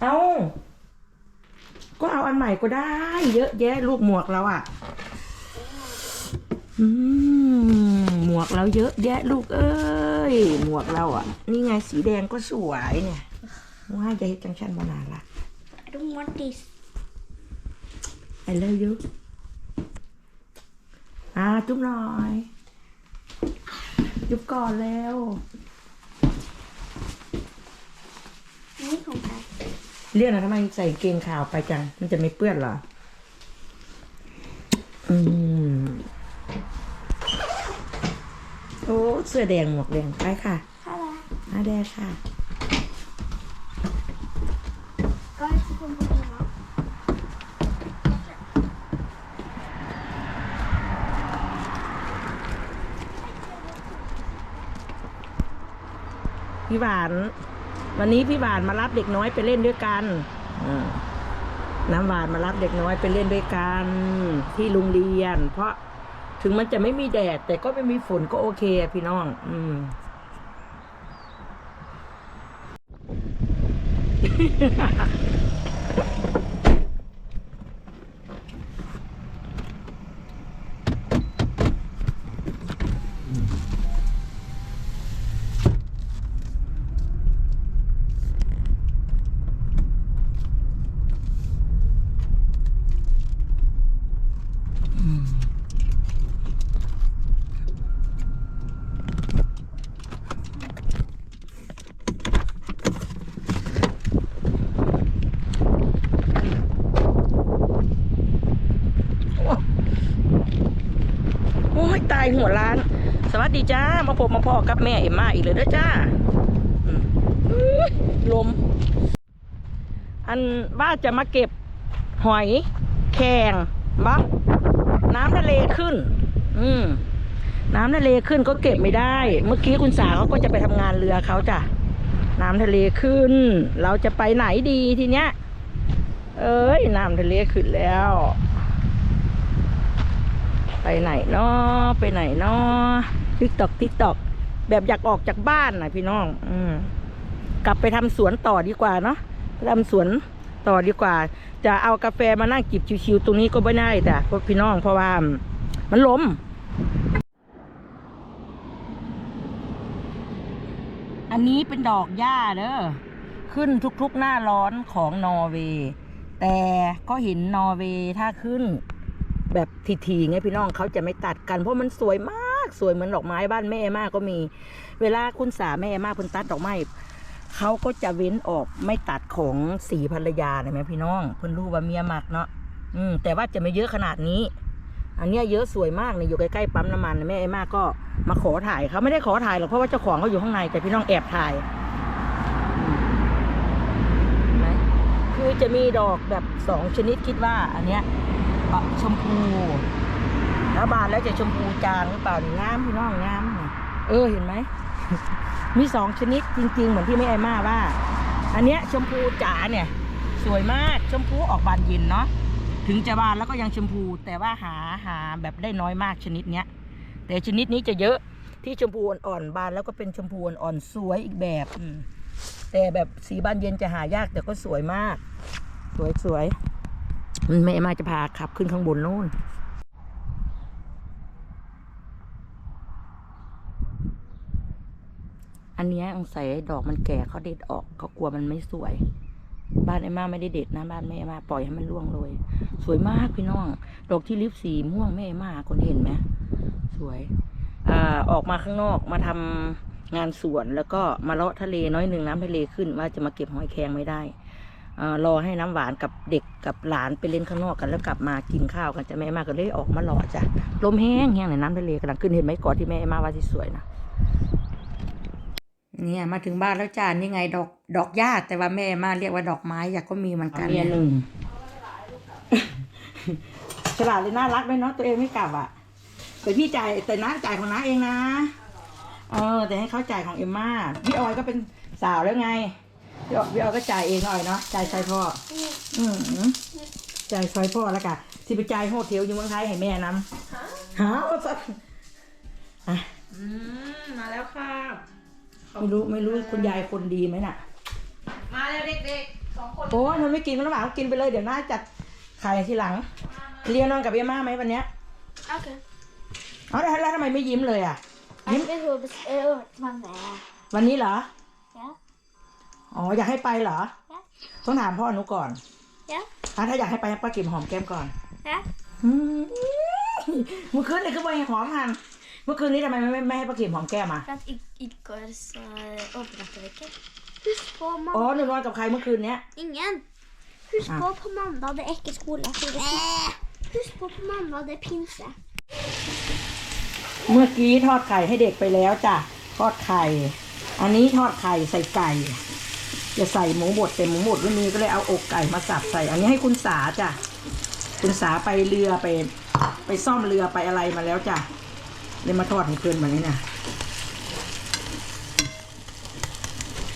เอาก็เอาอันใหม่ก็ได้ เยอะแยะลูกหมวกเราอะ่ะ อืม หมวกเราเยอะแยะลูกเอ้ย หมวกเราอะ่ะ นี่ไงสีแดงก็สวยเนี่ยว่าจะเฮ็ดจังชันมานานละ I don't want this. I love you อ่าจุ๊บหน่อย จุ๊บก่อนแล้วนี่ของใคร เรียกนะทำไมใส่เกงขาวไปจัง มันจะไม่เปื้อนเหรอ อืม โอ้ เสื้อแดงหมวกแดงไปค่ะค่ะมาแดงค่ะก็ที่คุณพูดเนาะพี่หวาน วันนี้พี่หวานมารับเด็กน้อยไปเล่นด้วยกันน้ำหวานมารับเด็กน้อยไปเล่นด้วยกันที่โรงเรียน เพราะถึงมันจะไม่มีแดด แต่ก็ไม่มีฝนก็โอเคพี่น้อง อืม หัวล้าน สวัสดีจ้า มาพบมาพ่อกับแม่เอ็มมาอีกเลยเด้อจ้าลม อันว่าจะมาเก็บหอยแครงบ่น้ำทะเลขึ้น อืมน้ำทะเลขึ้นก็เก็บไม่ได้ เมื่อกี้คุณสาเขาก็จะไปทำงานเรือเขาจ้ะ น้ำทะเลขึ้น เราจะไปไหนดีทีเนี้ย เอ้ย น้ำทะเลขึ้นแล้ว ไปไหนเนาะไปไหนเนาะทิกตอกทิกตอกแบบอยากออกจากบ้านนะพี่น้อง อืมกลับไปทำสวนต่อดีกว่าเนาะไปทำสวนต่อดีกว่า จะเอากาแฟมานั่งจิบชิวๆตรงนี้ก็ไม่ได้แต่พพี่น้องเพราะว่ามันล้มอันนี้เป็นดอกหญ้าเด้อขึ้นทุกๆหน้าร้อนของนอร์เวย์แต่ก็เห็นนอร์เวย์ถ้าขึ้น แบบทีๆไงพี่น้องเขาจะไม่ตัดกัน เพราะมันสวยมากสวยเหมือนดอกไม้บ้านแม่มากก็มี เวลาคุณสาแม่มากเพิ่นตัดดอกไม้เขาก็จะเว้นออกไม่ตัดของสีภรรยาเห็นไหมพี่น้องเพิ่นรู้ว่าเมียมักเนาะอืมแต่ว่าจะไม่เยอะขนาดนี้ อันเนี้ยเยอะสวยมากเนี่ยอยู่ใกล้ๆปั๊มน้ำมันแม่ไอ้มากก็มาขอถ่ายเขาไม่ได้ขอถ่ายหรอกเพราะว่าเจ้าของเขาอยู่ข้างในแต่พี่น้องแอบถ่ายเห็นไหมคือจะมีดอกแบบสองชนิดคิดว่า อันเนี้ย เอ่อชมพูแล้วบานแล้วจะชมพูจางหรือเปล่านี่งามพี่น้องงามเออเห็นไหม มีสองชนิดจริง ๆ เหมือนที่แม่ไอมาว่า อันเนี้ยชมพูจ๋าเนี่ย สวยมากชมพูออกบานเย็นเนาะถึงจะบานแล้วก็ยังชมพู แต่ว่าหาหาแบบได้น้อยมากชนิดเนี้ยแต่ชนิดนี้จะเยอะที่ชมพูอ่อนๆบานแล้วก็เป็นชมพูอ่อนๆสวยอีกแบบแต่แบบสีบานเย็นจะหายากแต่ก็สวยมาก สวยสวย แม่มาจะพาขับขึ้นข้างบนโนู่นอันนี้ยสงสัยดอกมันแก่เขาเด็ดออกเขากลัวมันไม่สวย บ้านไอ้มาไม่ได้เด็ดนะบ้านแม่มาปล่อยให้มันร่วงเลย สวยมากพี่น้อง ดอกที่ลิปสีม่วงแม่มาคนเห็นไหมสวยอ่าออกมาข้างนอกมาทำงานสวนแล้วก็มาเลาะทะเลน้อยหนึ่งน้ำทะเลขึ้นว่าจะมาเก็บหอยแครงไม่ได้ รอให้น้ำหวานกับเด็กกับหลานไปเล่นข้างนอกกันแล้วกลับมากินข้าวกันจะแม่ไอ้มาก็เลยออกมาเลาะจ้ะลมแห้งแห้งในน้ำทะเลกำลังขึ้นเห็นไหมก่อนที่แม่ไอ้มาว่าที่สวยนะเนี่ยมาถึงบ้านแล้วจ้านี่ไงดอกดอกหญ้าแต่ว่าแม่มาเรียกว่าดอกไม้อยากก็มีเหมือนกันเนี่ยหนึ่งฉลาดเลยน่ารักด้วยเนาะตัวเองไม่กลับอะแต่พี่จ่ายแต่น้าจ่ายของน้าเองนะเออแต่ให้เขาจ่ายของเอ็มม่าพี่ออยก็เป็นสาวแล้วไง พี่ออยพี่ออยก็จ่ายเองหน่อยเนาะจ่ายซอยพ่อ อืมจ่ายซอยพ่อแล้วกันสิไปจ่ายโฮเทลอยู่เมืองไทยให้แม่นำฮะสักอะอืมมาแล้วค่ะไม่รู้ไม่รู้คุณยายคนดีไหมน่ะ มาแล้วเด็กๆสองคนโอ้ยมันไม่กินมันหวานกินไปเลยเดี๋ยวหน้าจัดไข่ทีหลัง เรียนนอนกับเอม่าไหมวันเนี้ย Okej. เอาแล้วแล้วทำไมไม่ยิ้มเลยอะ ยิ้ม Jag vet hur det är man är. วันนี้เหรอ Ja. อ๋ออยากให้ไปเหรอ Ja. ต้องถามพ่อหนูก่อน Ja. อะถ้าอยากให้ไปให้ป้ากิมหอมแก้มก่อน Ja. อืมเมื่อคืนนี่คือไปหอมหันเมื่อคืนนี้ทำไมไม่ไม่ไม่ให้ป้ากิมหอมแก้มอะ För att i- igår så övernattade vi. Husk på อ๋อ mamma. หนูนอนกับใครเมื่อคืนเนี้ย Ingen. Husk Ja. på på mandag det är inte skola. för det är- Husk på på mandag det är pinse. เมื่อกี้ทอดไข่ให้เด็กไปแล้วจ้ะ ทอดไข่ อันนี้ทอดไข่ใส่ไก่ จะใส่หมูบดแต่หมูบดไม่มีก็เลยเอาอกไก่มาสับใส่ อันนี้ให้คุณสาจ้ะคุณสาไปเรือไป ไปซ่อมเรือไปอะไรมาแล้วจ้ะเลยมาทอดให้เกินแบบนี้นะ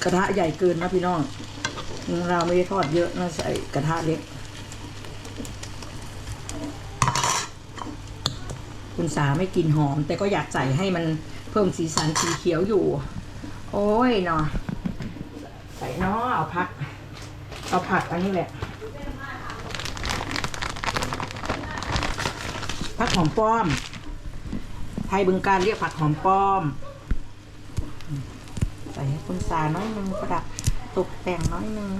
กระทะใหญ่เกินนะพี่น้องเราไม่ได้ทอดเยอะนะใส่กระทะเล็ก คุณสาไม่กินหอม แต่ก็อยากใส่ให้มันเพิ่มสีสันสีเขียวอยู่ โอ้ยเนาะ นาะเอาผัก เอาผักอันนี้แหละผักหอมป้อม ไทยบึงการเรียกผักหอมป้อม ใส่ให้คุณสาน้อยหนึงประดับตกแต่งน้อยหนึง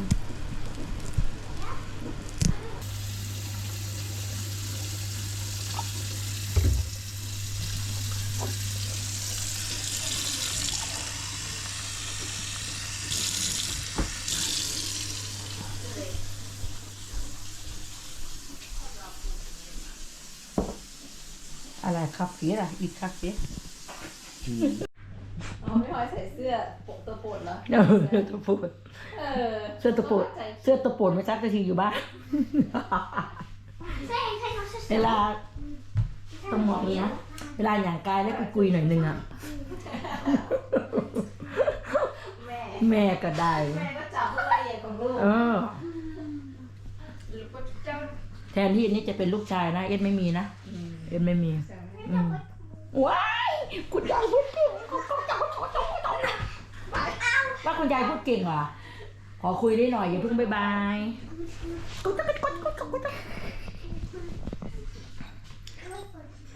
อะไรคาเฟ่อะอีกคาเฟ่อ๋อไม่พอยใส่เสื้อปกตัวโปรดเหรอ เออเสื้อตัวโปรดเออเสื้อตัวโปรดเสื้อตัวโปรดไม่ซักกะทีอยู่บ้าน Säg, säg något เวลาต้องมองนี้นะเวลาอย่างกายแล้วกุยๆหน่อยนึงอะ แม่แม่ก็ได้ แม่ก็จับรายละเอียดของลูกเออ หรือว่าเจ้าแทนที่อันนี้จะเป็นลูกชายนะ เอ็ดไม่มีนะ เอ็ดไม่มี อืมว้ายคุณยายพูดเก่งว่าคุณยายพูดเก่งเหรอขอคุยได้หน่อยอย่าเพิ่งบายบายกดกดกดกดกด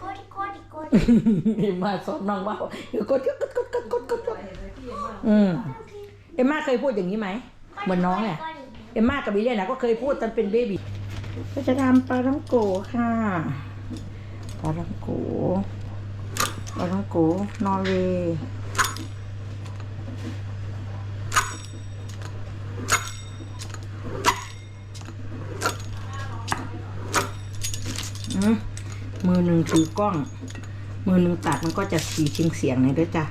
Kodi, kodi, kodi. มาสอนน้องว่าเดี๋ยวกดกดกดกดกดกดกดอืมเอ็มมาเคยพูดอย่างนี้ไหมเหมือนน้องเนี่ยเอ็มมากับบิลเลียนนะก็เคยพูดตอนเป็นเบบีก็จะทำปลาท้องโกค่ะ ปลาท้องโกปลาท้องโกนอร์เวย์มือหนึ่งถือกล้อง มือหนึ่งตัดมันก็จะสีชียงเสียงๆหน่อยด้วยจ้ะ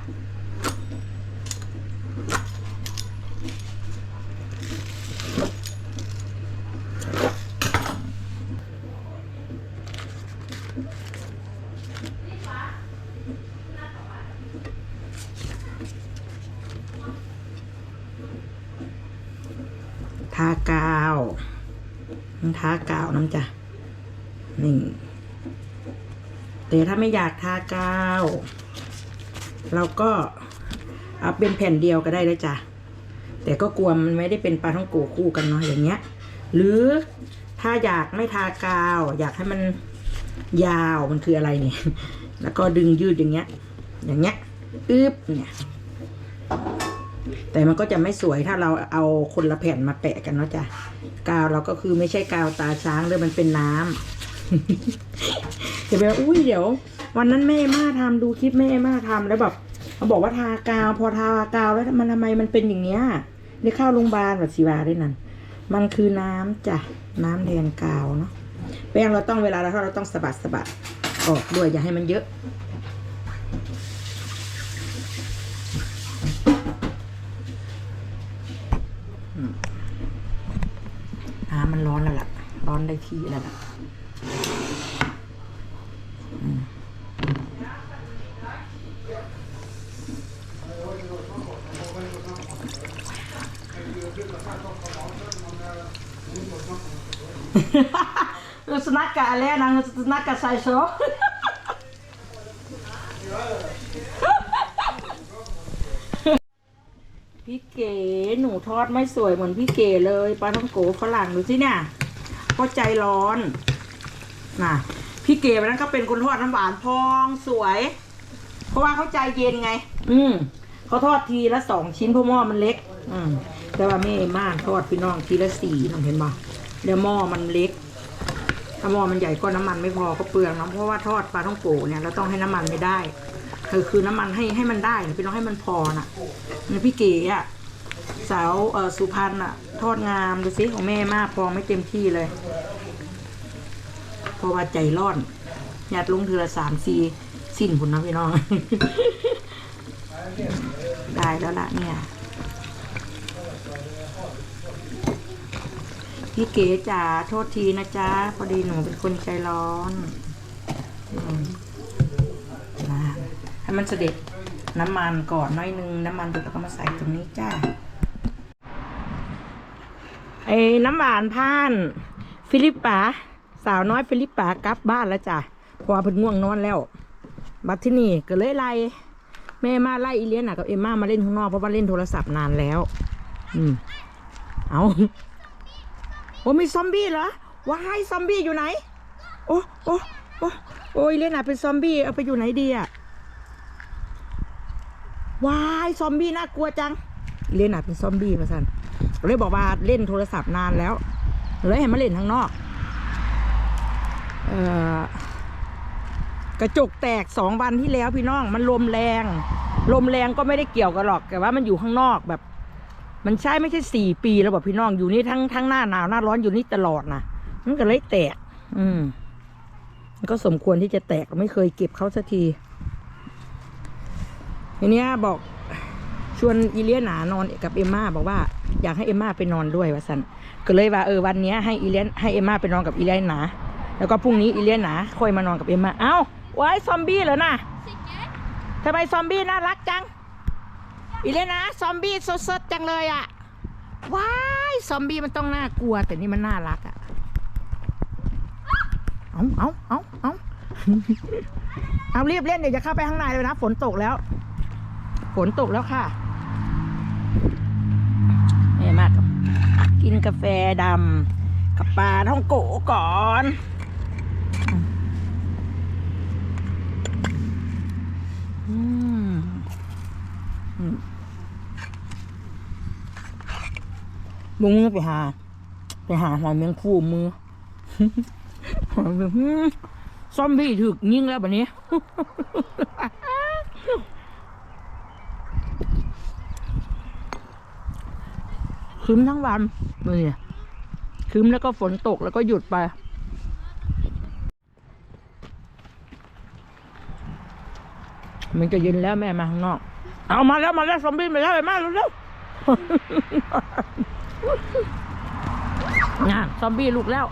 ทากาวมันทากาวน้ำจ้ะนี่แต่ถ้าไม่อยากทากาว เราก็เอาเป็นแผ่นเดียวก็ได้เลยจ้ะแต่ก็กลัวมันไม่ได้เป็นปลาท่องโกคู่กันเนาะอย่างเงี้ย หรือถ้าอยากไม่ทากาว อยากให้มันยาวมันคืออะไรเนี่ย แล้วก็ดึงยืดอย่างเงี้ย อย่างเงี้ยอึบเนี่ย แต่มันก็จะไม่สวยถ้าเราเอาคนละแผ่นมาแปะกันเนาะจ้ะกาวเราก็คือไม่ใช่กาวตาช้างเลยมันเป็นน้ำจะไปว่าอุ้ยเดี๋ยว วันนั้นแม่มาทำดูคลิปแม่มาทำแล้วแบบเขาบอกว่าทากาว พอทากาวแล้วมันทำไมมันเป็นอย่างเนี้ยได้เข้าโรงพยาบาลแบบสีวาได้นั่นมันคือน้ำจ้ะน้ำแทนกาวเนาะแป้งเราต้องเวลาเราทอดเราต้องสะบัดสะบัดออกด้วยอย่าให้มันเยอะ น้ำมันร้อนแล้วล่ะ ร้อนได้ที่แล้วล่ะอุสนักกะอะไรนะอุสนักกะไซโซ พี่เก๋หนูทอดไม่สวยเหมือนพี่เก๋เลยปลาท่องโกฝรั่งดูสิเนี่ยก็ใจร้อนน่ะพี่เก๋วันนั้นก็เป็นคนทอดน้ำหวานพองสวย เพราะว่าเขาใจเย็นไง อืมเขาทอดทีละสองชิ้นเพราะหม้อมันเล็ก อืมแต่ว่าแม่ม่ากทอดพี่น้องทีละสี่น้องเห็นปะแล้วหม้อมันเล็ก ถ้าหม้อมันใหญ่ก็น้ำมันไม่พอก็เปลืองนะเพราะว่าทอดปลาท่องโกเนี่ยเราต้องให้น้ำมันไม่ได้ คือคือน้ำมันให้ให้มันได้พี่น้องให้มันพอน่ะนี่พี่เก๋อะสาวสุพรรณอะทอดงามดูสิของแม่มากพอไม่เต็มที่เลยพราะว่าใจร้อน หยัดลงเทือละสามสี่สิ้นผุนะพี่น้อง ได้แล้วละเนี่ยพี่เก๋จ๋าโทษทีนะจ๊ะ พอดีหนูเป็นคนใจร้อน อืม ให้มันเสด็จน้ำมันก่อนน้อยนึงน้ำมันเดี๋ยวเราก็มาใส่ตรงนี้จ้าไอ้น้ำหวานพ่าน ฟิลิปปาสาวน้อยฟิลิปปากลับบ้านแล้วจ้ะพราะว่าเพิ่นง่วงนอนแล้ว บัดที่นี่ก็เลยไล่แม่มาไล่อีเลียนน่ะกับเอ็มมามาเล่นข้างนอกเพราะว่าเล่นโทรศัพท์นานแล้ว อืมเอาโอ้มีซอมบี้เหรอว้ายซอมบี้อยู่ไหน โอ้โอ้โอ้โอ้ยเลียนน่ะเป็นซอมบี้เอาไปอยู่ไหนดีอะ ว้ายซอมบี้น่ากลัวจังเลียนน่ะเป็นซอมบี้มาสันเลยบอกว่าเล่นโทรศัพท์นานแล้วเลยให้มาเล่นข้างนอกเอ่อกระจกแตกสองวันที่แล้วพี่น้องมันลมแรง ลมแรงก็ไม่ได้เกี่ยวกันหรอก แต่ว่ามันอยู่ข้างนอกแบบ มันใช้ไม่ใช่สี่ปีแล้วบอกพี่น้องอยู่นี่ทั้งทั้งหน้าหนาวหน้าร้อนอยู่นี่ตลอดนะมันก็เลยแตก อืมมันก็สมควรที่จะแตกไม่เคยเก็บเขาสักที ทีเนี้ยบอกชวนอีเลียนานอนกับเอมมาบอกว่าอยากให้เอมมาไปนอนด้วยวะสันก็เลยว่าเออวันเนี้ยให้อีเลียนให้เอมมาไปนอนกับอีเลียนนาแล้วก็พรุ่งนี้อีเลียนนาค่อยมานอนกับเอมมาเอ้าว้ายซอมบี้เหรอน่ะทำไมซอมบี้น่ารักจังอีเลนะซอมบี้สดๆจังเลยอะว้ายซอมบี้มันต้องน่ากลัว แต่นี่มันน่ารักอะเอาเอาเอาเอาเอารีบเล่นเดี๋ยวจะเข้าไปข้างในเลยนะ ฝนตกแล้ว ฝนตกแล้วค่ะแม่มากกินกาแฟดำกับปลาท่องโกะก่อนอืมอืมมึงไปหา ไปหาหอยแมงคู่มือหอยแมงหืมซอมบี้ถึกยิ่งแล้วแบบนี้ คืมทั้งวันนี่คืมแล้วก็ฝนตกแล้วก็หยุดไป มันจะเย็นแล้วแม่มาข้างนอก เอามาแล้วมาแล้วซอมบี้มาแล้วไปมาเร็วๆงานซอมบี้ลุกแล้ว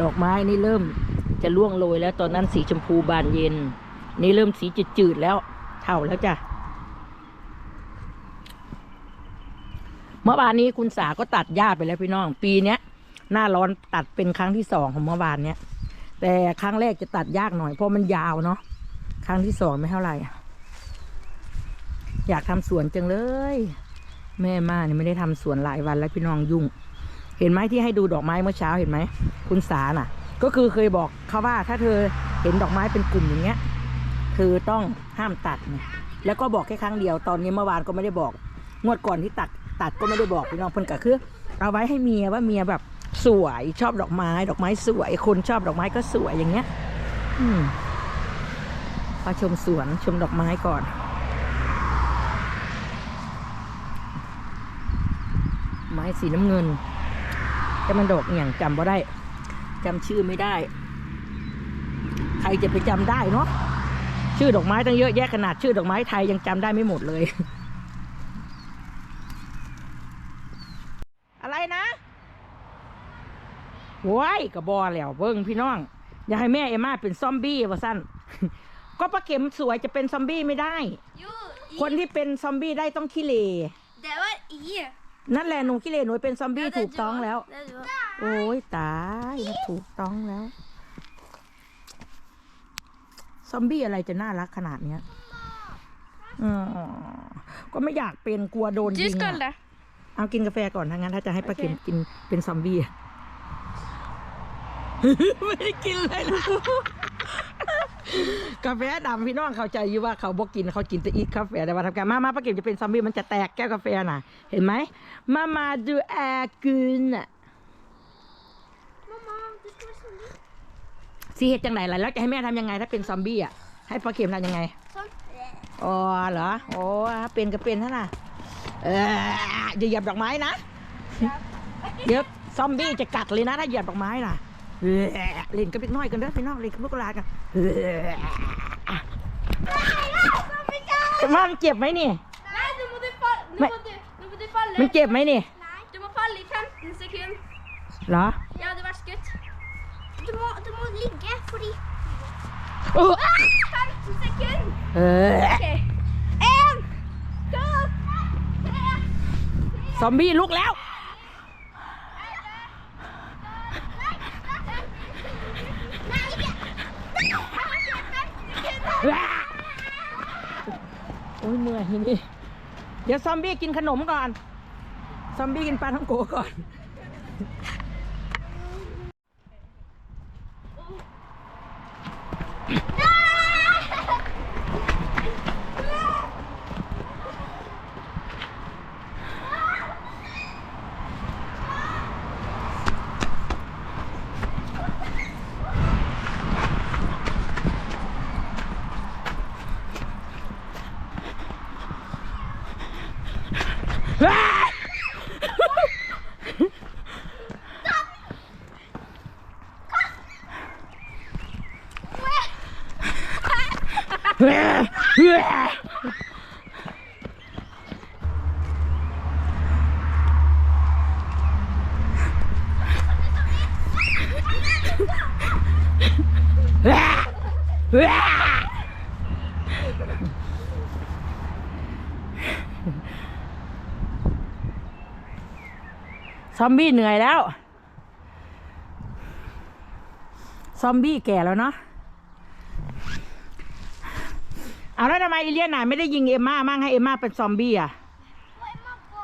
ดอกไม้นี่เริ่มจะร่วงโรยแล้วตอนนั้นสีชมพูบานเย็น นี่เริ่มสีจืดๆแล้วเท่าแล้วจ้ะเมื่อวานนี้คุณสาก็ตัดหญ้าไปแล้วพี่น้อง ปีเนี้ยหน้าร้อนตัดเป็นครั้งที่สองของเมื่อวานเนี้ยแต่ครั้งแรกจะตัดยากหน่อยเพราะมันยาวเนาะครั้งที่สองไม่เท่าไหร่อยากทำสวนจังเลย แม่มาเนี่ยไม่ได้ทำสวนหลายวันแล้วพี่น้องยุ่ง เห็นไหมที่ให้ดูดอกไม้เมื่อเช้าเห็นไหมคุณสาน่ะ ก็คือเคยบอกเขาว่าถ้าเธอเห็นดอกไม้เป็นกลุ่มอย่างเงี้ยเธอต้องห้ามตัดไงแล้วก็บอกแค่ครั้งเดียวตอนนี้เมื่อวานก็ไม่ได้บอก งวดก่อนที่ตัดตัดก็ไม่ได้บอกพี่น้องเพิ่นก็คือเอาไว้ให้เมียว่าเมียแบบสวยชอบดอกไม้ ดอกไม้สวย คนชอบดอกไม้ก็สวยอย่างเงี้ย อืมมาชมสวนชมดอกไม้ก่อน ไม้สีน้ำเงิน แต่มันดอกอหย่างจำบ่ได้จำชื่อไม่ได้ ใครจะไปจำได้เนาะชื่อดอกไม้ตั้งเยอะแยะขนาดชื่อดอกไม้ไทยยังจำได้ไม่หมดเลย อะไรนะว้ายกระบอแล้วเบิ้งพี่น้อง อยากให้แม่เอมมาเป็นซอมบี้ว่าสั้นก็ปลาเข็มสวยจะเป็นซอมบี้ไม่ได้ Jo, i. คนที่เป็นซอมบี้ได้ต้องขี้เล Det var i. นั่นแหละหนูขี้เลหนูเป็นซอมบี้ Ja, det ถูก du ต้อง var. แล้ว Det du var. โอ้ยตายมันถูกต้องแล้ว ซอมบี้อะไรจะน่ารักขนาดเนี้ยอ๋อก็ไม่อยากเป็นกลัวโดน Du ยิง skal อะ det. เอากินกาแฟก่อนถ้างั้นถ้าจะให้ป้าเข็มกินเป็นซอมบี้อะไม่ได้กินเลยนะ กาแฟดำพี่น้องเข้าใจอยู่ว่าเขาบอกกินเขากินแต่อีกกาแฟแต่ว่าทำการมามาป้าเข็มจะเป็นซอมบี้มันจะแตกแก้วกาแฟน่ะ เห็นไหมมามาดูแอร์กินอะ Mamma, du skal være sånn. สีเหตุจังไหนล่ะแล้วจะให้แม่ทำยังไงถ้าเป็นซอมบี้อะให้ป้าเข็มทำยังไง Sånn. อ๋อเหรอโอ้เป็นก็เป็นเท่าน่ะเอออย่าเหยียบดอกไม้นะเดี๋ยวซอมบี้จะกัดเลยนะถ้าเหยียบดอกไม้น่ะ เออเล่นกับเล็กน้อยกันเด้อพี่น้องเล่นกับลูกหลานกันเออว่ามันเจ็บไหมนี่ Nei, nå må du falle. Nå Men- må du, nå må du falle. มันเจ็บไหมนี่ Nei. Du må falle i 15 sekunder. เหรอ Ja, du vært skutt. Du må, du må ligge, fordi เออ15 sekunder. เออ Ok. En, to, tre, ซอมบี้ลุกแล้ว โอ้ยเมื่อยทีนี้ เดี๋ยวซอมบี้กินขนมก่อน ซอมบี้กินปลาท่องโกก่อน ซอมบี้เหนื่อยแล้ว ซอมบี้แก่แล้วเนาะเอาแล้วทำไมอีเลียนน่ะไม่ได้ยิงเอมม่ามั่งให้เอมม่าเป็นซอมบี้อะ Og Emma på,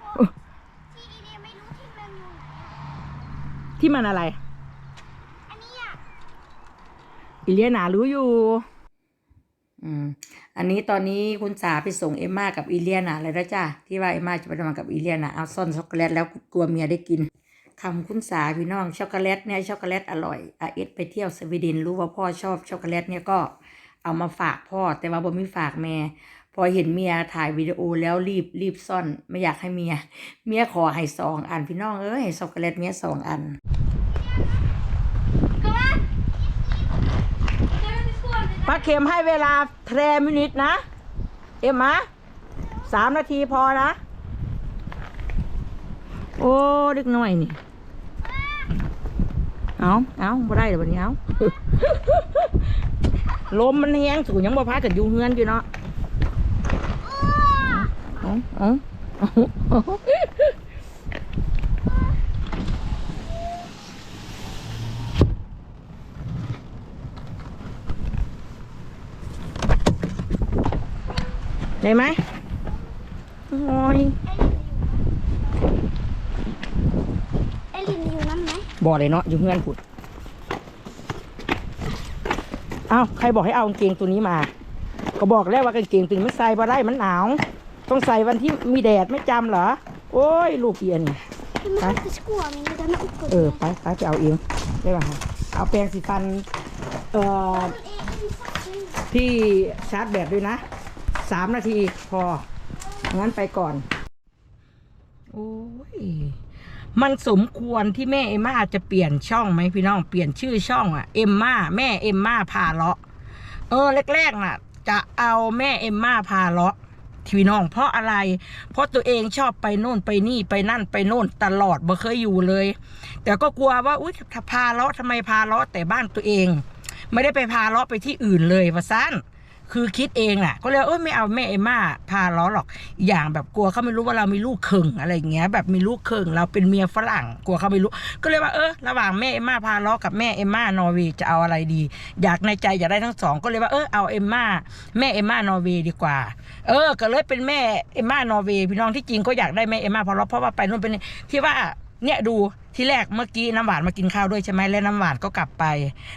på Ti i det med noe til med noe. ที่มันอะไรอันนี้อะ อิเลียนารู้อยู่ อืม อันนี้ตอนนี้คุณสาไปส่งเอมมากับอิเลียนาเลยนะจ้ะที่ว่าเอมมาจะไปทำงานกับอิเลียนาเอาซ่อนช็อกโกแลตแล้วกลัวเมียได้กินคำคุณสาพี่น้องช็อกโกแลตเนี่ยช็อกโกแลตอร่อยอาเอสไปเที่ยวสวีเดนรู้ว่าพ่อชอบช็อกโกแลตเนี่ยก็เอามาฝากพ่อแต่ว่าบ่มีฝากแม่พอเห็นเมียถ่ายวิดีโอแล้วรีบรีบซ่อน ไม่อยากให้เมีย เมียขอให้สองอันพี่น้องเอ้ยให้ช็อกโกแลตเมียสองอัน ป้าเข็มให้เวลาแทรมินิตนะ เอ็มมาสามนาทีพอนะ โอ้เล็กน้อยนี่ เอาเอาบ่ได้เดี๋ยววันนี้เอาลมมันแห้งสูงยังบ่พากันอยู่เฮือนอยู่เนาะเอาเอเอาเอ ได้ไหมโอ้ย Elin gjorde den med. บ่เลยเนาะอยู่เฮือนผุดเอ้าใครบอกให้เอากางเกงตัวนี้มา ก็บอกแล้วว่ากางเกงตัวนี้มันใส่บ่ได้มันหนาว ต้องใส่วันที่มีแดดไม่จำเหรอ โอ้ย ลูกเอียน Du må sette skoene mine. Den er oppå เออ ไปไปไปเอาเองได้ป่ะเอาแปรงสีฟัน เอ่อ ที่ชาร์จแบตด้วยนะ สามนาทีพองั้นไปก่อน โอ้ย มันสมควรที่แม่เอมม่าจะเปลี่ยนช่องไหมพี่น้อง เปลี่ยนชื่อช่องอะเอมม่าแม่เอมม่าพาเลาะ เออแรกๆน่ะ จะเอาแม่เอมม่าพาเลาะทีวีน้องเพราะอะไร เพราะตัวเองชอบไปโน่นไปนี่ไปนั่นไปโน่นตลอดบ่เคยอยู่เลย แต่ก็กลัวว่าอุ้ยถ้าพาเลาะทำไมพาเลาะแต่บ้านตัวเอง ไม่ได้ไปพาเลาะไปที่อื่นเลยว่าสั้น คือคิดเองน่ะก็เลยเอ้ยไม่เอาแม่เอม่าพาลาะหรอก อย่างแบบกลัวเขาไม่รู้ว่าเรามีลูกเคิงอะไรอย่างเงี้ย แบบมีลูกเคิงเราเป็นเมียฝรั่งกลัวเขาไม่รู้ ก็เลยว่าเออระหว่างแม่เอม่าพาลาะกับแม่เอม่านอร์เวย์จะเอาอะไรดี อยากในใจอยากได้ทั้งสองก็เลยว่าเออเอาเอม่าแม่เอม่านอร์เวย์ดีกว่า เออ ก็เลยเป็นแม่เอม่านอร์เวย์พี่น้องที่จริงก็อยากได้แม่เอม่าพาลาะเพราะว่าไปนู่นเป็นนี่ที่ว่า เนี่ยดูที่แรกเมื่อกี้น้ำหวานมากินข้าวด้วยใช่ไหมแล้วน้ำหวานก็กลับไป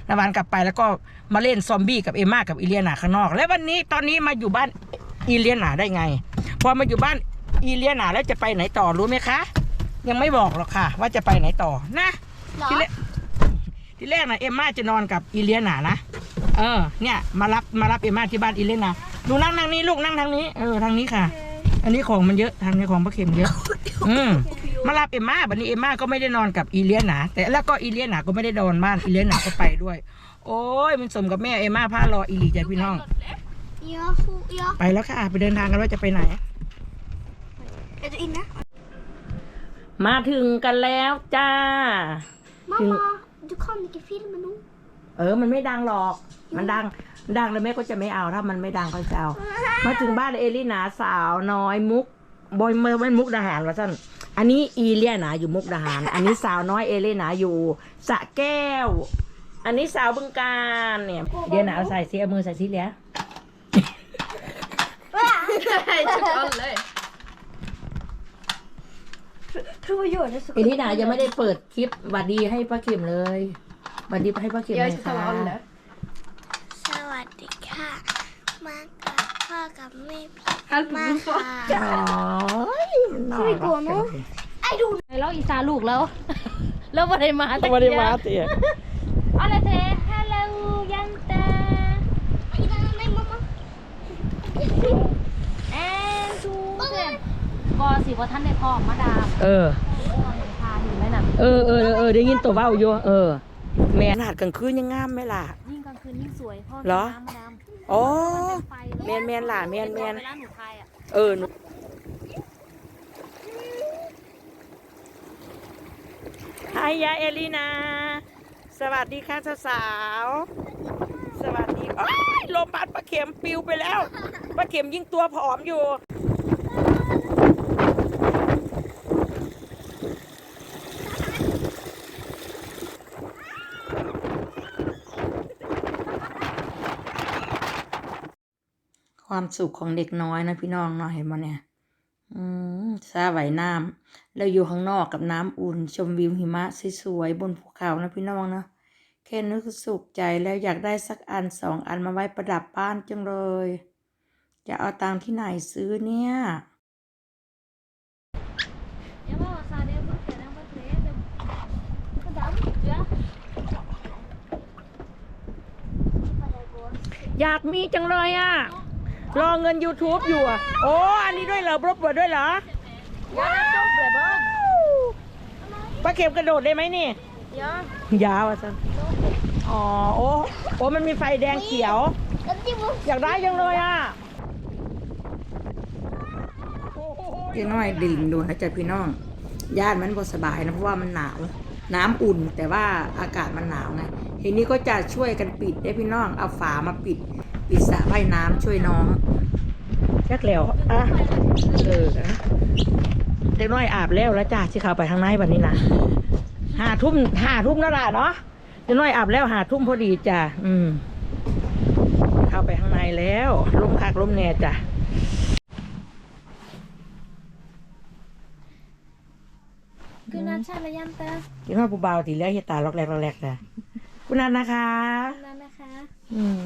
น้ำหวานกลับไปแล้วก็มาเล่นซอมบี้กับเอมม่ากับอีเลียนาข้างนอก แล้ววันนี้ตอนนี้มาอยู่บ้านอีเลียนาได้ไง พอมาอยู่บ้านอีเลียนาแล้วจะไปไหนต่อรู้ไหมคะ ยังไม่บอกหรอกค่ะ ว่าจะไปไหนต่อนะเหรอที่แรกที่แรกนะเอมม่าจะนอนกับอีเลียนานะเออ เนี่ยมารับมารับเอมม่าที่บ้านอีเลียนาดูนั่งทางนี้ลูกนั่งทางนี้เออทางนี้ค่ะ อันนี้ของมันเยอะทางนี้ของพระเข็มเยอะ อืม มารับเอมม่าบันนี้เอมม่าก็ไม่ได้นอนกับอีเลียนาแต่แล้วก็อีเลียนาก็ไม่ได้นอนบ้านอีเลียนาก็ไปด้วย โอ้ยมันสมกับแม่เอมม่าพารออีหลีจ้ะพี่น้อง Ja, hoe, ja. ไปแล้วค่ะ ไปเดินทางกันว่าจะไปไหน Er du inne? มาถึงกันแล้วจ้า Mamma, du kan ikke filme nå. เออ มันไม่ดังหรอก มันดัง ดังแล้วแม่ก็จะไม่เอา ถ้ามันไม่ดังก็จะเอา มาถึงบ้านเอลินาสาวน้อยมุก บอยเมื่อวันมุกดาหารวะสั้นอันนี้อีเลียนาอยู่มุกดาหาร อันนี้สาวน้อยเอเลนาอยู่สระแก้ว อันนี้สาวบึงการเนี่ย เดียนาเอาใส่ซิเอามือใส่ซิเลีย Tok alle. Prøv å gjøre det så เอลินายังไม่ได้เปิดคลิปหวัดดีให้ป้าเข็มเลยหวัดดีให้ป้าเข็มเล Jeg ย skal ค่ะ ta alle. สวัสดีค่ะ มากับ พ่อกับแม่พี่ Helt มา på ค่ะอ๋อน่ารักจังเลยไอ้ดูแล้วอีสานลูกแล้ว แล้วบ่ได้มาไม่ได้มาเตี๋ยอะไรเธอ Hello ยันตาไอ้นั่นไม่มามาแอนทูเพื่อนบอสิว่าท่านได้พ่อมาดามเออตอนพาอยู่ไหมน่ะเออเออเออได้ยินตัวเบ้าอยู่เออแม่นาดกลางคืนยังงามไหมล่ะยิ่งกลางคืนยิ่งสวยพ่อเหรอน้ำมาดาม อ๋อไฟเลยแมนแมนล่ะแมนแมนเวลาหนูพายอะเออหนูฮายาเอลินา สวัสดีค่ะสาวๆสวัสดีโอ้ยลมพัดปลาเข็มปลิวไปแล้วปลาเข็มยิ่งตัวผอมอยู่ ความสุขของเด็กน้อยนะพี่น้องเนาะเห็นมั้เนี่ย อืมซาไหวน้ำแล้วอยู่ข้างนอกกับน้ำอุ่น ชมวิวหิมะสวยๆบนภูเขานะพี่น้องเนาะแค่นึกสุขใจแล้วอยากได้สักอันสองอันมาไว้ประดับบ้านจังเลย จะเอาตังค์ที่ไหนซื้อเนี่ย อยากมีจังเลยอะ่ะ รอเงิน YouTube อยู่อะ โอ้ อันนี้ด้วยเหรอบรบเปิดด้วยเหรอว้าวป้าเข็มกระโดดได้ไหมนี่ Ja. ยาวอะจันอ๋อ โอ้โอ้มันมีไฟแดงเขียว อยากได้ยังเลยอะพี่น้อยดิ่งดูนะจ๊ะพี่น้องญาติมันบ่สบายนะเพราะว่ามันหนาว น้ำอุ่นแต่ว่าอากาศมันหนาวไงทีนี้ก็จะช่วยกันปิดได้พี่น้องเอาฝามาปิด ปิดสระว่ายน้ำช่วยน้องจักแล้วอะเออเด็กน้อยอาบแล้วแล้วจ้าที่เขาไปข้างในวันนี้นะห้าทุ่มห้าทุ่มแล้วล่ะเนาะเด็กน้อยอาบแล้วห้าทุ่มพอดีจ้ะอืม เข้าไปข้างในแล้วลมคักลมแน่จ้ะ God natt, kjære jente. กินว่าผู้เบาตีแล้วเฮดตาล็อกแรกล็อกแรกจ้ะคุณนันนะคะ God natt, นะคะ อืม